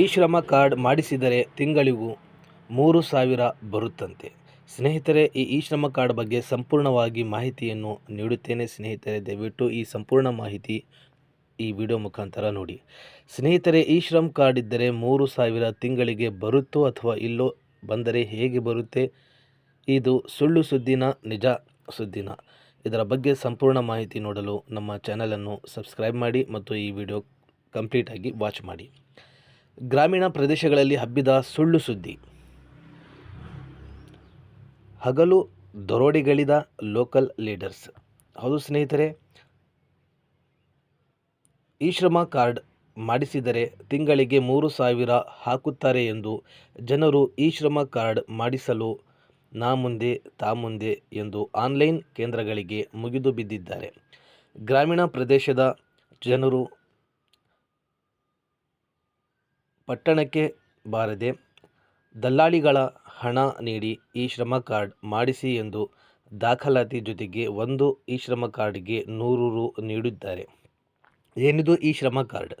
ಈ ಶ್ರಮ ಕಾರ್ಡ್ ಮಾಡಿಸಿದರೆ ತಿಂಗಳಿಗೂ ಮೂರು ಸಾವಿರ ಬರುತ್ತಂತೆ. ಸ್ನೇಹಿತರೆ, ಈ ಇ ಶ್ರಮ ಕಾರ್ಡ್ ಬಗ್ಗೆ ಸಂಪೂರ್ಣವಾಗಿ ಮಾಹಿತಿಯನ್ನು ನೀಡುತ್ತೇನೆ. ಸ್ನೇಹಿತರೆ, ದಯವಿಟ್ಟು ಈ ಸಂಪೂರ್ಣ ಮಾಹಿತಿ ಈ ವಿಡಿಯೋ ಮುಖಾಂತರ ನೋಡಿ. ಸ್ನೇಹಿತರೆ, ಈ ಶ್ರಮ್ ಕಾರ್ಡ್ ಇದ್ದರೆ ಮೂರು ಸಾವಿರ ತಿಂಗಳಿಗೆ ಬರುತ್ತೋ ಅಥವಾ ಇಲ್ಲೋ ಬಂದರೆ ಹೇಗೆ ಬರುತ್ತೆ? ಇದು ಸುಳ್ಳು ಸುದ್ದಿನ, ನಿಜ ಸುದ್ದಿನ? ಇದರ ಬಗ್ಗೆ ಸಂಪೂರ್ಣ ಮಾಹಿತಿ ನೋಡಲು ನಮ್ಮ ಚಾನಲನ್ನು ಸಬ್ಸ್ಕ್ರೈಬ್ ಮಾಡಿ ಮತ್ತು ಈ ವಿಡಿಯೋ ಕಂಪ್ಲೀಟಾಗಿ ವಾಚ್ ಮಾಡಿ. ಗ್ರಾಮೀಣ ಪ್ರದೇಶಗಳಲ್ಲಿ ಹಬ್ಬಿದ ಸುಳ್ಳು ಸುದ್ದಿ. ಹಗಲು ದರೋಡೆಗಳಿದ ಲೋಕಲ್ ಲೀಡರ್ಸ್. ಹೌದು ಸ್ನೇಹಿತರೆ, ಈ ಶ್ರಮ ಕಾರ್ಡ್ ಮಾಡಿಸಿದರೆ ತಿಂಗಳಿಗೆ ಮೂರು ಸಾವಿರ ಹಾಕುತ್ತಾರೆ ಎಂದು ಜನರು ಈ ಶ್ರಮ ಕಾರ್ಡ್ ಮಾಡಿಸಲು ನಾ ಮುಂದೆ, ತಾ ಮುಂದೆ ಎಂದು ಆನ್ಲೈನ್ ಕೇಂದ್ರಗಳಿಗೆ ಮುಗಿದು ಬಿದ್ದಿದ್ದಾರೆ. ಗ್ರಾಮೀಣ ಪ್ರದೇಶದ ಜನರು ಪಟ್ಟಣಕ್ಕೆ ಬಾರದೆ ದಲ್ಲಾಳಿಗಳ ಹಣ ನೀಡಿ ಈ ಶ್ರಮ ಕಾರ್ಡ್ ಮಾಡಿಸಿ ಎಂದು ದಾಖಲಾತಿ ಜೊತೆಗೆ ಒಂದು ಈ ಶ್ರಮ ಕಾರ್ಡ್ಗೆ ನೂರು ರು ನೀಡಿದ್ದಾರೆ. ಏನಿದು ಈ ಶ್ರಮ ಕಾರ್ಡ್?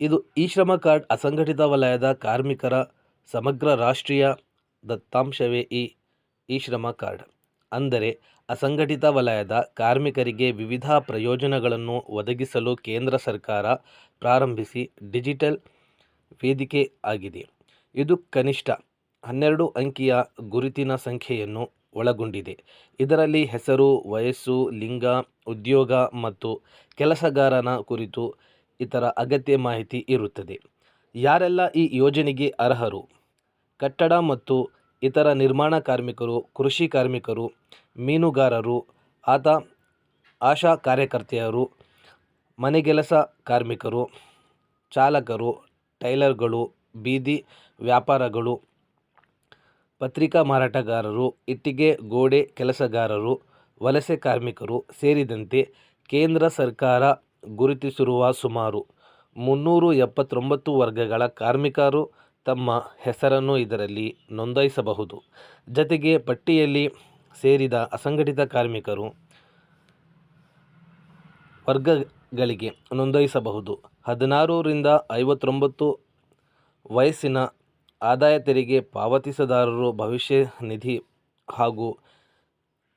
ಇದು ಈ ಶ್ರಮ ಕಾರ್ಡ್ ಅಸಂಘಟಿತ ವಲಯದ ಕಾರ್ಮಿಕರ ಸಮಗ್ರ ರಾಷ್ಟ್ರೀಯ ದತ್ತಾಂಶವೇ ಈ ಈ ಶ್ರಮ ಕಾರ್ಡ್. ಅಂದರೆ ಅಸಂಘಟಿತ ವಲಯದ ಕಾರ್ಮಿಕರಿಗೆ ವಿವಿಧ ಪ್ರಯೋಜನಗಳನ್ನು ಒದಗಿಸಲು ಕೇಂದ್ರ ಸರ್ಕಾರ ಪ್ರಾರಂಭಿಸಿ ಡಿಜಿಟಲ್ ವೇದಿಕೆ ಆಗಿದೆ. ಇದು ಕನಿಷ್ಠ ಹನ್ನೆರಡು ಅಂಕಿಯ ಗುರುತಿನ ಸಂಖ್ಯೆಯನ್ನು ಒಳಗೊಂಡಿದೆ. ಇದರಲ್ಲಿ ಹೆಸರು, ವಯಸ್ಸು, ಲಿಂಗ, ಉದ್ಯೋಗ ಮತ್ತು ಕೆಲಸಗಾರನ ಕುರಿತು ಇತರ ಅಗತ್ಯ ಮಾಹಿತಿ ಇರುತ್ತದೆ. ಯಾರೆಲ್ಲ ಈ ಯೋಜನೆಗೆ ಅರ್ಹರು? ಕಟ್ಟಡ ಮತ್ತು ಇತರ ನಿರ್ಮಾಣ ಕಾರ್ಮಿಕರು, ಕೃಷಿ ಕಾರ್ಮಿಕರು, ಮೀನುಗಾರರು, ಆತ ಆಶಾ ಕಾರ್ಯಕರ್ತೆಯರು ಮನೆಗೆಲಸ ಕಾರ್ಮಿಕರು, ಚಾಲಕರು ಟೈಲರ್ಗಳು, ಬೀದಿ ವ್ಯಾಪಾರಗಳು, ಪತ್ರಿಕಾ ಮಾರಾಟಗಾರರು, ಇಟ್ಟಿಗೆ, ಗೋಡೆ ಕೆಲಸಗಾರರು, ವಲಸೆ ಕಾರ್ಮಿಕರು ಸೇರಿದಂತೆ ಕೇಂದ್ರ ಸರ್ಕಾರ ಗುರುತಿಸಿರುವ ಸುಮಾರು ಮುನ್ನೂರು ಎಪ್ಪತ್ತೊಂಬತ್ತು ವರ್ಗಗಳ ಕಾರ್ಮಿಕರು ತಮ್ಮ ಹೆಸರನ್ನು ಇದರಲ್ಲಿ ನೋಂದಾಯಿಸಬಹುದು. ಜತೆಗೆ ಪಟ್ಟಿಯಲ್ಲಿ ಸೇರಿದ ಅಸಂಘಟಿತ ಕಾರ್ಮಿಕರು ವರ್ಗಗಳಿಗೆ ನೋಂದಾಯಿಸಬಹುದು. ಹದಿನಾರರಿಂದ ಐವತ್ತೊಂಬತ್ತು ವಯಸ್ಸಿನ ಆದಾಯ ತೆರಿಗೆ ಪಾವತಿಸದಾರರು ಭವಿಷ್ಯ ನಿಧಿ ಹಾಗೂ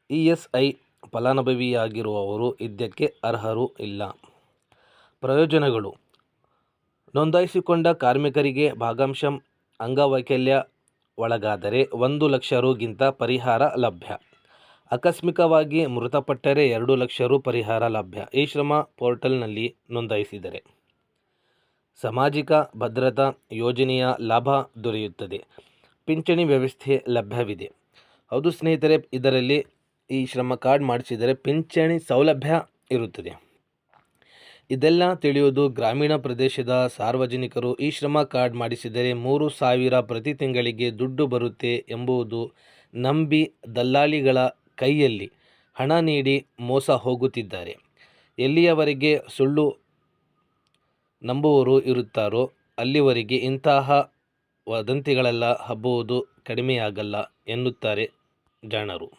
ಇ ಎಸ್ ಐ ಫಲಾನುಭವಿಯಾಗಿರುವವರು ಇದಕ್ಕೆ ಅರ್ಹರು ಇಲ್ಲ. ಪ್ರಯೋಜನಗಳು. ನೋಂದಾಯಿಸಿಕೊಂಡ ಕಾರ್ಮಿಕರಿಗೆ ಭಾಗಾಂಶ ಅಂಗವೈಕಲ್ಯ ಒಳಗಾದರೆ ಒಂದು ಲಕ್ಷ ರುಗಿಂತ ಪರಿಹಾರ ಲಭ್ಯ. ಆಕಸ್ಮಿಕವಾಗಿ ಮೃತಪಟ್ಟರೆ ಎರಡು ಲಕ್ಷ ರು ಪರಿಹಾರ ಲಭ್ಯ. ಈ ಶ್ರಮ ಪೋರ್ಟಲ್ನಲ್ಲಿ ನೋಂದಾಯಿಸಿದರೆ ಸಾಮಾಜಿಕ ಭದ್ರತಾ ಯೋಜನೆಯ ಲಾಭ ದೊರೆಯುತ್ತದೆ. ಪಿಂಚಣಿ ವ್ಯವಸ್ಥೆ ಲಭ್ಯವಿದೆ. ಹೌದು ಸ್ನೇಹಿತರೆ, ಇದರಲ್ಲಿ ಈ ಶ್ರಮ ಕಾರ್ಡ್ ಮಾಡಿಸಿದರೆ ಪಿಂಚಣಿ ಸೌಲಭ್ಯ ಇರುತ್ತದೆ. ಇದೆಲ್ಲ ತಿಳಿಯುವುದು ಗ್ರಾಮೀಣ ಪ್ರದೇಶದ ಸಾರ್ವಜನಿಕರು ಈ ಶ್ರಮ ಕಾರ್ಡ್ ಮಾಡಿಸಿದರೆ ಮೂರು ಸಾವಿರ ಪ್ರತಿ ತಿಂಗಳಿಗೆ ದುಡ್ಡು ಬರುತ್ತೆ ಎಂಬುದು ನಂಬಿ ದಲ್ಲಾಳಿಗಳ ಕೈಯಲ್ಲಿ ಹಣ ನೀಡಿ ಮೋಸ ಹೋಗುತ್ತಿದ್ದಾರೆ. ಎಲ್ಲಿಯವರೆಗೆ ಸುಳ್ಳು ನಂಬುವವರು ಇರುತ್ತಾರೋ ಅಲ್ಲಿವರೆಗೆ ಇಂತಹ ವದಂತಿಗಳೆಲ್ಲ ಹಬ್ಬುವುದು ಕಡಿಮೆಯಾಗಲ್ಲ ಎನ್ನುತ್ತಾರೆ ಜಾಣರು.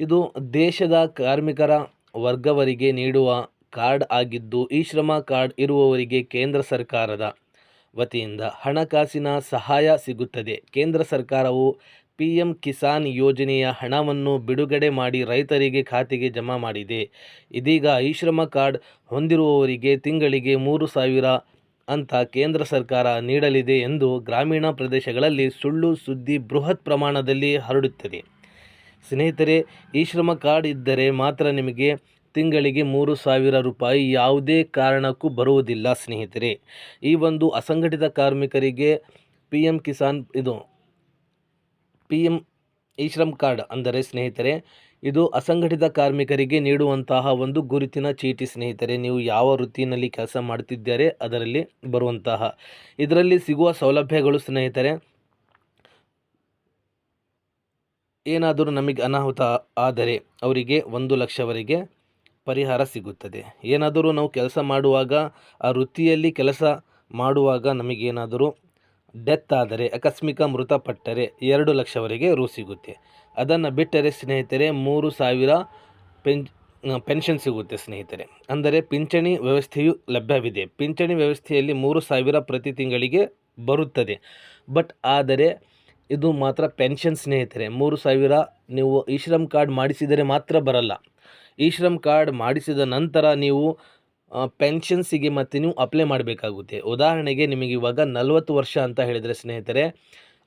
ಇದು ದೇಶದ ಕಾರ್ಮಿಕರ ವರ್ಗವರಿಗೆ ನೀಡುವ ಕಾರ್ಡ್ ಆಗಿದ್ದು, ಈ ಶ್ರಮ ಕಾರ್ಡ್ ಇರುವವರಿಗೆ ಕೇಂದ್ರ ಸರ್ಕಾರದ ವತಿಯಿಂದ ಹಣಕಾಸಿನ ಸಹಾಯ ಸಿಗುತ್ತದೆ. ಕೇಂದ್ರ ಸರ್ಕಾರವು ಪಿ ಎಂ ಕಿಸಾನ್ ಯೋಜನೆಯ ಹಣವನ್ನು ಬಿಡುಗಡೆ ಮಾಡಿ ರೈತರಿಗೆ ಖಾತೆಗೆ ಜಮಾ ಮಾಡಿದೆ. ಇದೀಗ ಈ ಶ್ರಮ ಕಾರ್ಡ್ ಹೊಂದಿರುವವರಿಗೆ ತಿಂಗಳಿಗೆ ಮೂರು ಸಾವಿರ ಅಂತ ಕೇಂದ್ರ ಸರ್ಕಾರ ನೀಡಲಿದೆ ಎಂದು ಗ್ರಾಮೀಣ ಪ್ರದೇಶಗಳಲ್ಲಿ ಸುಳ್ಳು ಸುದ್ದಿ ಬೃಹತ್ ಪ್ರಮಾಣದಲ್ಲಿ ಹರಡುತ್ತದೆ. ಸ್ನೇಹಿತರೆ, ಈ ಶ್ರಮ ಕಾರ್ಡ್ ಇದ್ದರೆ ಮಾತ್ರ ನಿಮಗೆ ತಿಂಗಳಿಗೆ ಮೂರು ಸಾವಿರ ರೂಪಾಯಿ ಯಾವುದೇ ಕಾರಣಕ್ಕೂ ಬರುವುದಿಲ್ಲ ಸ್ನೇಹಿತರೆ. ಈ ಒಂದು ಅಸಂಘಟಿತ ಕಾರ್ಮಿಕರಿಗೆ ಪಿ ಎಂ ಕಿಸಾನ್ ಇದು ಪಿ ಎಂ ಈ ಶ್ರಮ್ ಕಾರ್ಡ್ ಅಂದರೆ ಸ್ನೇಹಿತರೆ, ಇದು ಅಸಂಘಟಿತ ಕಾರ್ಮಿಕರಿಗೆ ನೀಡುವಂತಹ ಒಂದು ಗುರುತಿನ ಚೀಟಿ ಸ್ನೇಹಿತರೆ. ನೀವು ಯಾವ ವೃತ್ತಿನಲ್ಲಿ ಕೆಲಸ ಮಾಡ್ತಿದ್ದಾರೆ ಅದರಲ್ಲಿ ಬರುವಂತಹ, ಇದರಲ್ಲಿ ಸಿಗುವ ಸೌಲಭ್ಯಗಳು ಸ್ನೇಹಿತರೆ, ಏನಾದರೂ ನಮಗೆ ಅನಾಹುತ ಆದರೆ ಅವರಿಗೆ ಒಂದು ಲಕ್ಷವರೆಗೆ ಪರಿಹಾರ ಸಿಗುತ್ತದೆ. ಏನಾದರೂ ನಾವು ಕೆಲಸ ಮಾಡುವಾಗ, ಆ ವೃತ್ತಿಯಲ್ಲಿ ಕೆಲಸ ಮಾಡುವಾಗ ನಮಗೇನಾದರೂ ಡೆತ್ ಆದರೆ ಆಕಸ್ಮಿಕ ಮೃತಪಟ್ಟರೆ ಎರಡು ಲಕ್ಷವರೆಗೆ ರೂ ಸಿಗುತ್ತೆ ಅದನ್ನು ಬಿಟ್ಟರೆ ಸ್ನೇಹಿತರೆ, ಮೂರು ಸಾವಿರ ಪೆನ್ ಪೆನ್ಷನ್ ಸಿಗುತ್ತೆ ಸ್ನೇಹಿತರೆ. ಅಂದರೆ ಪಿಂಚಣಿ ವ್ಯವಸ್ಥೆಯು ಲಭ್ಯವಿದೆ. ಪಿಂಚಣಿ ವ್ಯವಸ್ಥೆಯಲ್ಲಿ ಮೂರು ಸಾವಿರ ಪ್ರತಿ ತಿಂಗಳಿಗೆ ಬರುತ್ತದೆ. ಬಟ್ ಆದರೆ ಇದು ಮಾತ್ರ ಪೆನ್ಷನ್ ಸ್ನೇಹಿತರೆ. ಮೂರು ಸಾವಿರ ನೀವು ಈ ಶ್ರಮ್ ಕಾರ್ಡ್ ಮಾಡಿಸಿದರೆ ಮಾತ್ರ ಬರಲ್ಲ. ಈ ಶ್ರಮ್ ಕಾರ್ಡ್ ಮಾಡಿಸಿದ ನಂತರ ನೀವು ಪೆನ್ಷನ್ಸಿಗೆ ಮತ್ತೆ ನೀವು ಅಪ್ಲೈ ಮಾಡಬೇಕಾಗುತ್ತೆ. ಉದಾಹರಣೆಗೆ ನಿಮಗೆ ಇವಾಗ ನಲವತ್ತು ವರ್ಷ ಅಂತ ಹೇಳಿದರೆ ಸ್ನೇಹಿತರೆ,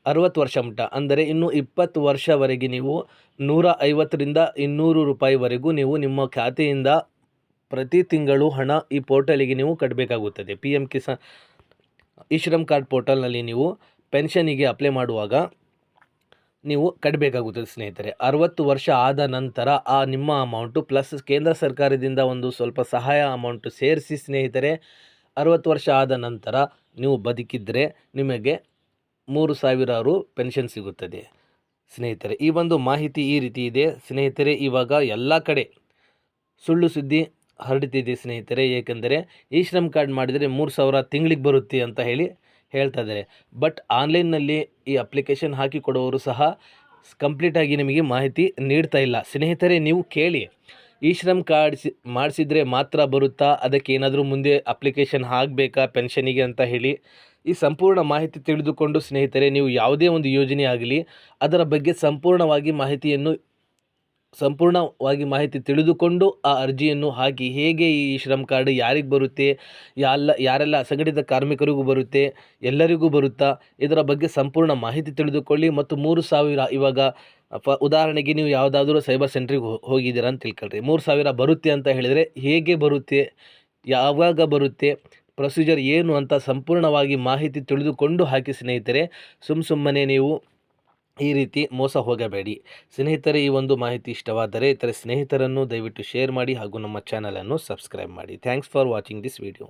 ಅರವತ್ತು ವರ್ಷ ಮಟ್ಟ. ಅಂದರೆ ಇನ್ನು ಇಪ್ಪತ್ತು ವರ್ಷವರೆಗೆ ನೀವು ನೂರ ಐವತ್ತರಿಂದ ಇನ್ನೂರು ರೂಪಾಯಿವರೆಗೂ ನೀವು ನಿಮ್ಮ ಖಾತೆಯಿಂದ ಪ್ರತಿ ತಿಂಗಳು ಹಣ ಈ ಪೋರ್ಟಲಿಗೆ ನೀವು ಕಟ್ಟಬೇಕಾಗುತ್ತದೆ ಪಿ ಎಂ ಕಿಸಾನ್ ಈ ಶ್ರಮ್ ಕಾರ್ಡ್ ಪೋರ್ಟಲ್ನಲ್ಲಿ ನೀವು ಪೆನ್ಷನಿಗೆ ಅಪ್ಲೈ ಮಾಡುವಾಗ ನೀವು ಕಟ್ಟಬೇಕಾಗುತ್ತದೆ ಸ್ನೇಹಿತರೆ. ಅರವತ್ತು ವರ್ಷ ಆದ ನಂತರ ಆ ನಿಮ್ಮ ಅಮೌಂಟು ಪ್ಲಸ್ ಕೇಂದ್ರ ಸರ್ಕಾರದಿಂದ ಒಂದು ಸ್ವಲ್ಪ ಸಹಾಯ ಅಮೌಂಟು ಸೇರಿಸಿ ಸ್ನೇಹಿತರೆ, ಅರವತ್ತು ವರ್ಷ ಆದ ನಂತರ ನೀವು ಬದುಕಿದರೆ ನಿಮಗೆ ಮೂರು ಸಾವಿರ ರು ಪೆನ್ಷನ್ ಸಿಗುತ್ತದೆ. ಸ್ನೇಹಿತರೆ, ಈ ಒಂದು ಮಾಹಿತಿ ಈ ರೀತಿ ಇದೆ. ಸ್ನೇಹಿತರೆ, ಇವಾಗ ಎಲ್ಲ ಕಡೆ ಸುಳ್ಳು ಸುದ್ದಿ ಹರಡುತ್ತಿದೆ ಸ್ನೇಹಿತರೆ. ಏಕೆಂದರೆ ಈ ಶ್ರಮ್ ಕಾರ್ಡ್ ಮಾಡಿದರೆ ಮೂರು ಸಾವಿರ ತಿಂಗಳಿಗೆ ಬರುತ್ತೆ ಅಂತ ಹೇಳಿ ಹೇಳ್ತಾ ಇದ್ದಾರೆ. ಬಟ್ ಆನ್ಲೈನ್ನಲ್ಲಿ ಈ ಅಪ್ಲಿಕೇಶನ್ ಹಾಕಿ ಕೊಡುವವರು ಸಹ ಕಂಪ್ಲೀಟಾಗಿ ನಿಮಗೆ ಮಾಹಿತಿ ನೀಡ್ತಾ ಇಲ್ಲ. ಸ್ನೇಹಿತರೆ, ನೀವು ಕೇಳಿ. ಈ ಶ್ರಮ್ ಕಾರ್ಡ್ ಸಿ ಮಾಡಿಸಿದರೆ ಮಾತ್ರ ಬರುತ್ತಾ? ಅದಕ್ಕೆ ಏನಾದರೂ ಮುಂದೆ ಅಪ್ಲಿಕೇಶನ್ ಆಗಬೇಕಾ? ಪೆನ್ಷನಿಗೆ ಅಂತ ಹೇಳಿ ಈ ಸಂಪೂರ್ಣ ಮಾಹಿತಿ ತಿಳಿದುಕೊಂಡು ಸ್ನೇಹಿತರೆ, ನೀವು ಯಾವುದೇ ಒಂದು ಯೋಜನೆ ಆಗಲಿ, ಅದರ ಬಗ್ಗೆ ಸಂಪೂರ್ಣವಾಗಿ ಮಾಹಿತಿಯನ್ನು ಸಂಪೂರ್ಣವಾಗಿ ಮಾಹಿತಿ ತಿಳಿದುಕೊಂಡು ಆ ಅರ್ಜಿಯನ್ನು ಹಾಕಿ, ಹೇಗೆ ಈ ಶ್ರಮ್ ಕಾರ್ಡ್ ಯಾರಿಗೆ ಬರುತ್ತೆ, ಯಾಲ್ಲ, ಯಾರೆಲ್ಲ ಅಸಂಘಟಿತ ಕಾರ್ಮಿಕರಿಗೂ ಬರುತ್ತೆ, ಎಲ್ಲರಿಗೂ ಬರುತ್ತಾ, ಇದರ ಬಗ್ಗೆ ಸಂಪೂರ್ಣ ಮಾಹಿತಿ ತಿಳಿದುಕೊಳ್ಳಿ ಮತ್ತು ಮೂರು ಸಾವಿರ ಇವಾಗ ಫ ಉದಾಹರಣೆಗೆ ನೀವು ಯಾವುದಾದ್ರೂ ಸೈಬರ್ ಸೆಂಟ್ರಿಗೆ ಹೋಗಿದ್ದೀರಾ ಅಂತ ತಿಳ್ಕೊಳ್ರಿ. ಮೂರು ಸಾವಿರ ಬರುತ್ತೆ ಅಂತ ಹೇಳಿದರೆ ಹೇಗೆ ಬರುತ್ತೆ, ಯಾವಾಗ ಬರುತ್ತೆ, ಪ್ರೊಸೀಜರ್ ಏನು ಅಂತ ಸಂಪೂರ್ಣವಾಗಿ ಮಾಹಿತಿ ತಿಳಿದುಕೊಂಡು ಹಾಕಿ ಸ್ನೇಹಿತರೆ ಸುಮ್ಮ ಸುಮ್ಮನೆ ನೀವು ಈ ರೀತಿ ಮೋಸ ಹೋಗಬೇಡಿ. ಸ್ನೇಹಿತರೆ, ಈ ಒಂದು ಮಾಹಿತಿ ಇಷ್ಟವಾದರೆ ಇತರ ಸ್ನೇಹಿತರನ್ನು ದಯವಿಟ್ಟು ಶೇರ್ ಮಾಡಿ ಹಾಗೂ ನಮ್ಮ ಚಾನಲನ್ನು ಸಬ್ಸ್ಕ್ರೈಬ್ ಮಾಡಿ. Thanks for watching this video.